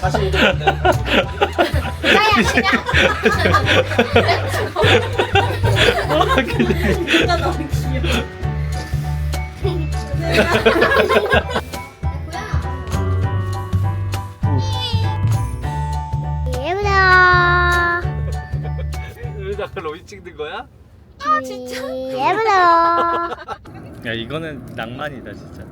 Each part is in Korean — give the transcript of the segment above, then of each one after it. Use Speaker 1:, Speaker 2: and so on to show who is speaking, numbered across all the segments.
Speaker 1: 다시 얘기해.
Speaker 2: 나야
Speaker 3: 진짜 너무 귀여워.
Speaker 2: 예쁘다.
Speaker 4: 나 로이 찍는 거야?
Speaker 2: 아 진짜. 예쁘다.
Speaker 4: 야 이거는 낭만이다 진짜.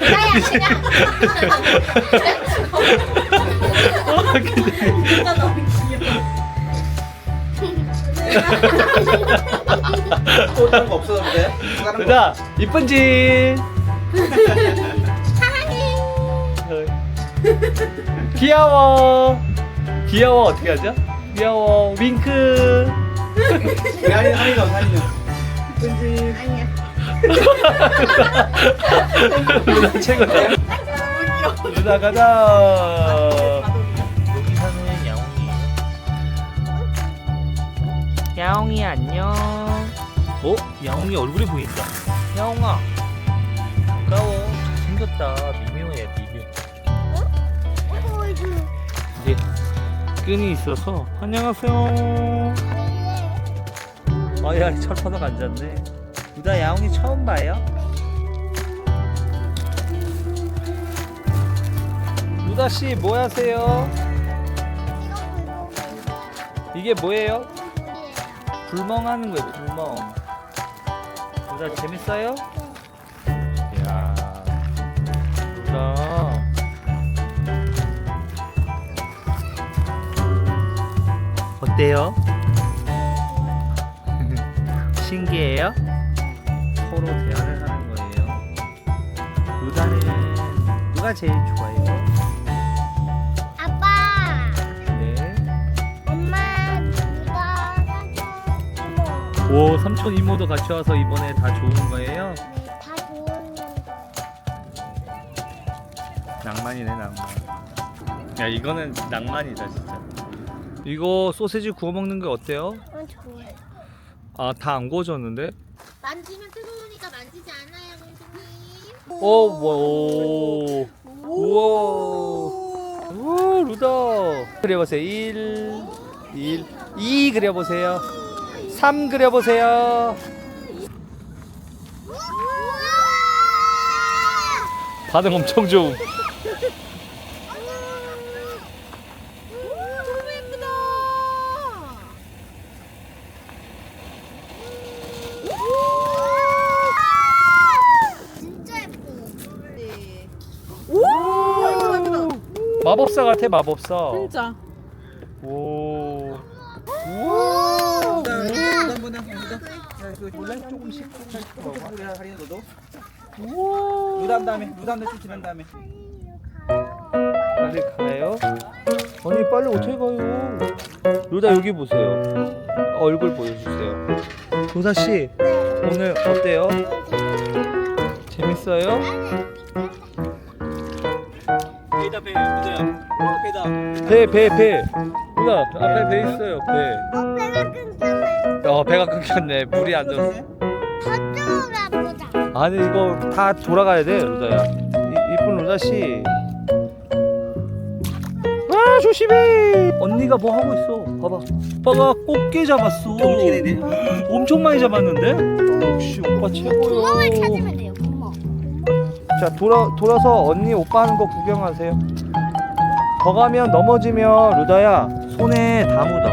Speaker 2: 나야
Speaker 3: 진짜 너무 귀여워.
Speaker 1: 또 다른 거 없어도 돼? 다른 거.
Speaker 4: 루다 이쁜 짓. 귀여워. 귀여워 어떻게 하죠? 귀여워 윙크.
Speaker 1: 한이 한이도 한이는. 끈지.
Speaker 2: 아니야.
Speaker 4: 루다 최고다. 루다 가자. 여기 사는 야옹이에요. 야옹이 안녕. 어? 야옹이 얼굴이 보인다. 야옹아. 반가워. 잘생겼다. 미묘해 미묘. 이게 끈이 있어서 안녕하세요. 아야 철퍼덕 앉았네. 루다 야옹이 처음 봐요? 루다 씨뭐 하세요? 이게 뭐예요? 불멍하는 거예요. 불멍. 루다 재밌어요? 이야. 루다. 어때요? 신기해요? 서로 대화를 하는 거예요. 루다는 누가 제일 좋아해요?
Speaker 2: 아빠.
Speaker 4: 네.
Speaker 2: 엄마. 누가 사줘. 이모.
Speaker 4: 오 삼촌 이모도 같이 와서 이번에 다 좋은 거예요?
Speaker 2: 다 좋은 거.
Speaker 4: 낭만이네 낭만. 야 이거는 낭만이다 진짜. 이거 소세지 구워 먹는 게 어때요?
Speaker 2: 어, 좋아요.
Speaker 4: 아 다 안 구워졌는데?
Speaker 2: 만지면 뜨거우니까 만지지 않아요, 공주님.
Speaker 4: 오, 오, 우와, 우와, 루다. 그려보세요. 1, 1, 2 그려보세요. 3 그려보세요. 반응 엄청 좋음.
Speaker 3: 너무 예쁘다.
Speaker 2: 진짜 예뻐.
Speaker 3: 오, 예쁘다, 예쁘다.
Speaker 4: 마법사 같아, 마법사.
Speaker 3: 진짜.
Speaker 4: 오.
Speaker 2: 오.
Speaker 1: 무단 무단 무단. 몰라 조금씩 조금씩 조금씩 그래 할인 너도. 무단 다음에 무단 대충 지난 다음에.
Speaker 4: 빨리 가요. 아니 빨리 어떻게 가요? 루다 여기 보세요. 얼굴 보여주세요. 루다 씨 오늘 어때요? 재밌어요?
Speaker 1: 배다 배 무단. 배다.
Speaker 4: 배 배 배. 루다 앞에 배 있어요 배.
Speaker 2: 어, 배가 끊겼네.
Speaker 4: 어 배가 끊겼네. 물이 안 들어.
Speaker 2: 저쪽으로 가보자.
Speaker 4: 아니 이거 다 돌아가야 돼 루다야. 이, 이쁜 루다 씨. 와 조심해. 언니가 뭐 하고 있어? 봐봐. 오빠가 꽃게 잡았어.
Speaker 1: 움직이네.
Speaker 4: 엄청 많이 잡았는데? 역시 오빠 최고요.
Speaker 2: 구멍을 찾으면 돼요, 구멍.
Speaker 4: 자 돌아 돌아서 언니 오빠 하는 거 구경하세요. 더 가면 넘어지면 루다야 손에 다 묻어.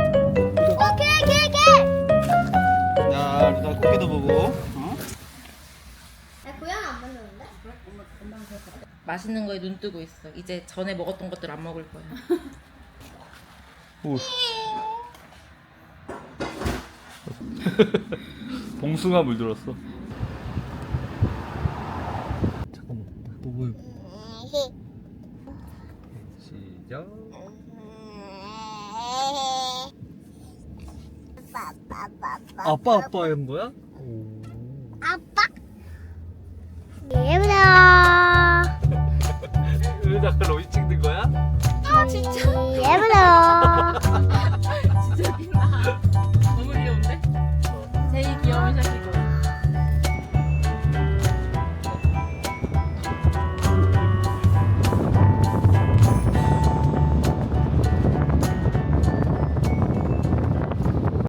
Speaker 2: 오케이, 오케이, 오케이.
Speaker 1: 야 루다 꽃게도 보고. 어?
Speaker 2: 나 고양 안 만났는데?
Speaker 5: 맛있는 거에 눈 뜨고 있어. 이제 전에 먹었던 것들 안 먹을 거야.
Speaker 4: 오. 봉숭아 물들었어. 잠깐만. 뭐 시작. 아빠 아빠 한 거야?
Speaker 2: 아빠. 예쁘다.
Speaker 4: 여기다가 로이 찍는 거야?
Speaker 2: 아 진짜. 예쁘다.